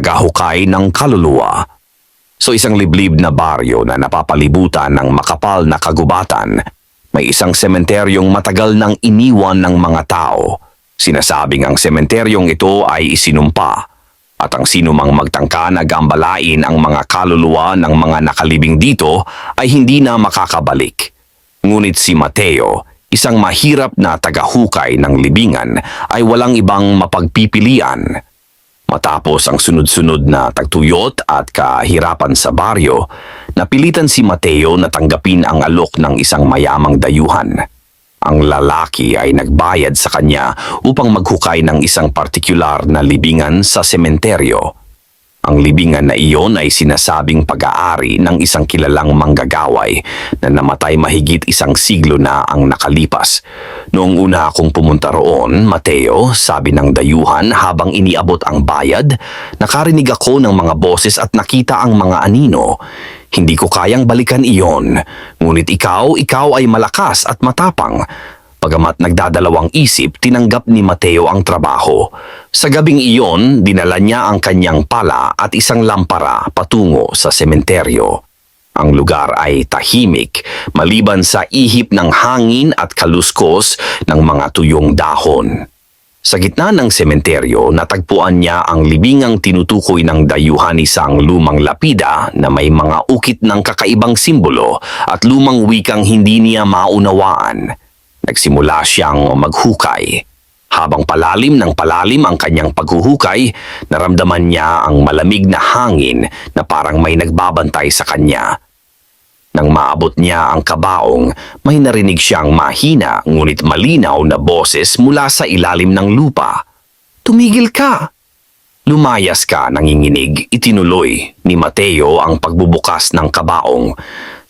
tagahukay ng kaluluwa. So isang liblib na baryo na napapalibutan ng makapal na kagubatan, may isang sementeryong matagal nang iniwan ng mga tao. Sinasabing ang sementeryong ito ay isinumpa at ang sinumang magtangka na gambalain ang mga kaluluwa ng mga nakalibing dito ay hindi na makakabalik. Ngunit si Mateo, isang mahirap na tagahukay ng libingan, ay walang ibang mapagpipilian. Matapos ang sunod-sunod na tagtuyot at kahirapan sa baryo, napilitan si Mateo na tanggapin ang alok ng isang mayamang dayuhan. Ang lalaki ay nagbayad sa kanya upang maghukay ng isang partikular na libingan sa sementeryo. Ang libingan na iyon ay sinasabing pag-aari ng isang kilalang manggagaway na namatay mahigit isang siglo na ang nakalipas. Noong una akong pumunta roon, Mateo, sabi ng dayuhan habang iniabot ang bayad, nakarinig ako ng mga boses at nakita ang mga anino. Hindi ko kayang balikan iyon, ngunit ikaw, ikaw ay malakas at matapang. Pagamat nagdadalawang isip, tinanggap ni Mateo ang trabaho. Sa gabing iyon, dinala niya ang kanyang pala at isang lampara patungo sa sementeryo. Ang lugar ay tahimik, maliban sa ihip ng hangin at kaluskos ng mga tuyong dahon. Sa gitna ng sementeryo, natagpuan niya ang libingang tinutukoy ng dayuhan isang lumang lapida na may mga ukit ng kakaibang simbolo at lumang wikang hindi niya maunawaan. Nagsimula siyang maghukay. Habang palalim ng palalim ang kanyang paghuhukay, naramdaman niya ang malamig na hangin na parang may nagbabantay sa kanya. Nang maabot niya ang kabaong, may narinig siyang mahina ngunit malinaw na boses mula sa ilalim ng lupa. Tumigil ka! Lumayas ka nanginginig, itinuloy ni Mateo ang pagbubukas ng kabaong.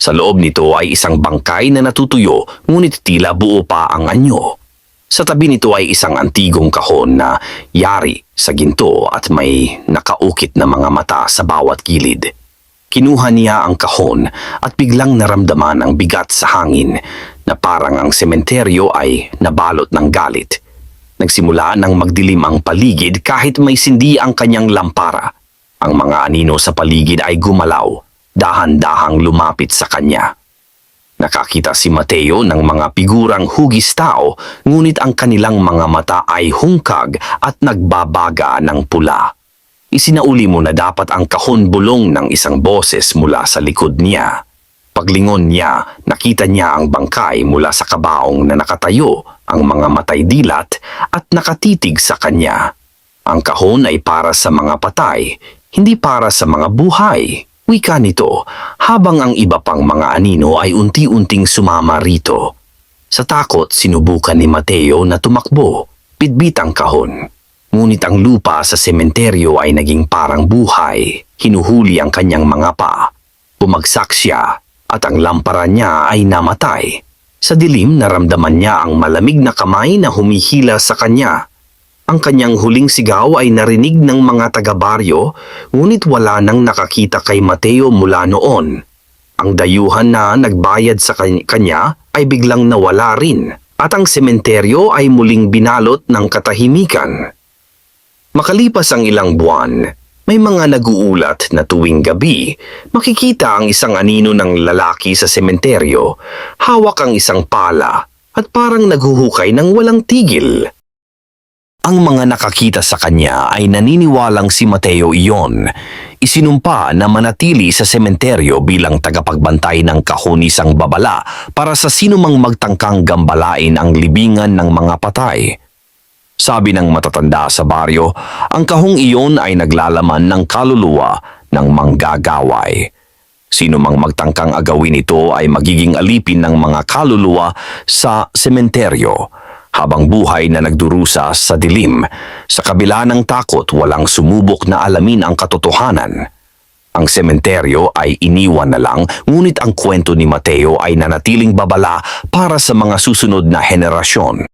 Sa loob nito ay isang bangkay na natutuyo ngunit tila buo pa ang anyo. Sa tabi nito ay isang antigong kahon na yari sa ginto at may nakaukit na mga mata sa bawat gilid. Kinuha niya ang kahon at biglang naramdaman ang bigat sa hangin na parang ang sementeryo ay nabalot ng galit. Nagsimula nang magdilim ang paligid kahit may sindi ang kanyang lampara. Ang mga anino sa paligid ay gumalaw, dahan-dahang lumapit sa kanya. Nakakita si Mateo ng mga figurang hugis tao, ngunit ang kanilang mga mata ay hungkag at nagbabaga ng pula. Isinauli mo na dapat ang kahon bulong ng isang boses mula sa likod niya. Paglingon niya, nakita niya ang bangkay mula sa kabaong na nakatayo, ang mga matay dilat at nakatitig sa kanya. Ang kahon ay para sa mga patay, hindi para sa mga buhay. Wika nito, habang ang iba pang mga anino ay unti-unting sumama rito. Sa takot, sinubukan ni Mateo na tumakbo, pitbit ang kahon. Ngunit ang lupa sa sementeryo ay naging parang buhay, hinuhuli ang kanyang mga pa. Bumagsak siya at ang lampara niya ay namatay. Sa dilim, naramdaman niya ang malamig na kamay na humihila sa kanya. Ang kanyang huling sigaw ay narinig ng mga taga-baryo, ngunit wala nang nakakita kay Mateo mula noon. Ang dayuhan na nagbayad sa kan- kanya ay biglang nawala rin at ang sementeryo ay muling binalot ng katahimikan. Makalipas ang ilang buwan, may mga naguulat na tuwing gabi, makikita ang isang anino ng lalaki sa sementeryo, hawak ang isang pala at parang naghuhukay ng walang tigil. Ang mga nakakita sa kanya ay naniniwalang si Mateo iyon. Isinumpa na manatili sa sementeryo bilang tagapagbantay ng kahunisang babala para sa sinumang magtangkang gambalain ang libingan ng mga patay. Sabi ng matatanda sa baryo, ang kahong iyon ay naglalaman ng kaluluwa ng manggagaway. Sino mang magtangkang agawin ito ay magiging alipin ng mga kaluluwa sa sementeryo habang buhay na nagdurusa sa dilim. Sa kabila ng takot, walang sumubok na alamin ang katotohanan. Ang sementeryo ay iniwan na lang, ngunit ang kwento ni Mateo ay nanatiling babala para sa mga susunod na henerasyon.